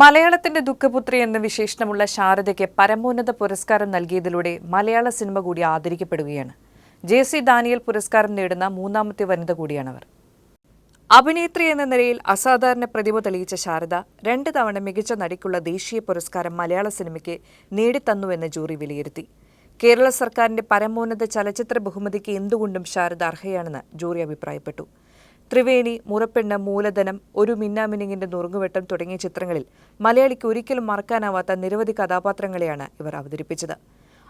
മലയാളത്തിന്റെ ദുഃഖപുത്രി എന്ന വിശേഷണമുള്ള ശാരദയ്ക്ക് പരമോന്നത പുരസ്കാരം നൽകിയതിലൂടെ മലയാള സിനിമ കൂടി ആദരിക്കപ്പെടുകയാണ്. ജെ സി ദാനിയൽ പുരസ്കാരം നേടുന്ന മൂന്നാമത്തെ വനിത കൂടിയാണവർ. അഭിനേത്രി എന്ന നിലയിൽ അസാധാരണ പ്രതിഭ തെളിയിച്ച ശാരദ രണ്ട് തവണ മികച്ച നടിക്കുള്ള ദേശീയ പുരസ്കാരം മലയാള സിനിമയ്ക്ക് നേടിത്തന്നുവെന്ന് ജൂറി വിലയിരുത്തി. കേരള സർക്കാരിന്റെ പരമോന്നത ചലച്ചിത്ര ബഹുമതിക്ക് എന്തുകൊണ്ടും ശാരദ അർഹയാണെന്ന് ജൂറി അഭിപ്രായപ്പെട്ടു. ത്രിവേണി മുറപ്പെണ്ണ് മൂലധനം ഒരു മിന്നാമിനിങ്ങിന്റെ നുറുങ്ങുവെട്ടം തുടങ്ങിയ ചിത്രങ്ങളിൽ മലയാളിക്ക് ഒരിക്കലും മറക്കാനാവാത്ത നിരവധി കഥാപാത്രങ്ങളെയാണ് ഇവർ അവതരിപ്പിച്ചത്.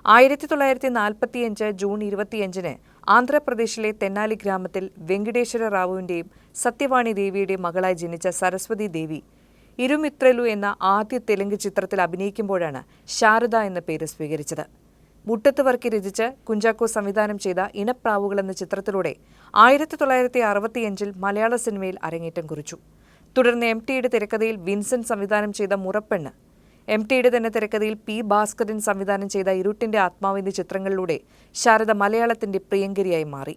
ആയിരത്തി തൊള്ളായിരത്തി നാൽപ്പത്തിയഞ്ച് ജൂൺ ഇരുപത്തിയഞ്ചിന് ആന്ധ്രാപ്രദേശിലെ തെന്നാലി ഗ്രാമത്തിൽ വെങ്കടേശ്വര റാവുവിന്റെയും സത്യവാണി ദേവിയുടെയും മകളായി ജനിച്ച സരസ്വതി ദേവി ഇരുമിത്രലു എന്ന ആദ്യ തെലുങ്ക് ചിത്രത്തിൽ അഭിനയിക്കുമ്പോഴാണ് ശാരദ എന്ന പേര് സ്വീകരിച്ചത്. മുട്ടത്ത് വർക്കി രചിച്ച് കുഞ്ചാക്കോ സംവിധാനം ചെയ്ത ഇനപ്രാവുകൾ എന്ന ചിത്രത്തിലൂടെ ആയിരത്തി തൊള്ളായിരത്തി അറുപത്തിയഞ്ചിൽ മലയാള സിനിമയിൽ അരങ്ങേറ്റം കുറിച്ചു. തുടർന്ന് എം ടിയുടെ തിരക്കഥയിൽ വിൻസെന്റ് സംവിധാനം ചെയ്ത മുറപ്പെണ്ണ്. എം ടിയുടെ തന്നെ തിരക്കഥയിൽ പി ഭാസ്കരൻ സംവിധാനം ചെയ്ത ഇരുട്ടിന്റെ ആത്മാവ് എന്നീ ചിത്രങ്ങളിലൂടെ ശാരദ മലയാളത്തിന്റെ പ്രിയങ്കരിയായി മാറി.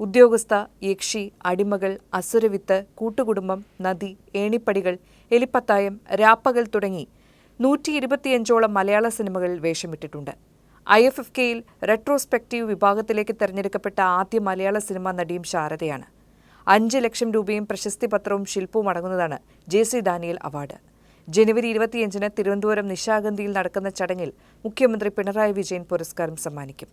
ഉദ്യോഗസ്ഥ യക്ഷി അടിമകൾ അസുരവിത്ത് കൂട്ടുകുടുംബം നദി ഏണിപ്പടികൾ എലിപ്പത്തായം രാപ്പകൽ തുടങ്ങി നൂറ്റി ഇരുപത്തിയഞ്ചോളം മലയാള സിനിമകളിൽ വേഷമിട്ടിട്ടുണ്ട്. ഐ എഫ് എഫ് കെയിൽ റെട്രോസ്പെക്റ്റീവ് വിഭാഗത്തിലേക്ക് തെരഞ്ഞെടുക്കപ്പെട്ട ആദ്യ മലയാള സിനിമാ നടിയും ശാരദയാണ്. അഞ്ച് ലക്ഷം രൂപയും പ്രശസ്തി പത്രവും ശില്പവും അടങ്ങുന്നതാണ് ജെ സി ദാനിയൽ അവാർഡ്. ജനുവരി ഇരുപത്തിയഞ്ചിന് തിരുവനന്തപുരം നിശാഗന്ധിയിൽ നടക്കുന്ന ചടങ്ങിൽ മുഖ്യമന്ത്രി പിണറായി വിജയൻ പുരസ്കാരം സമ്മാനിക്കും.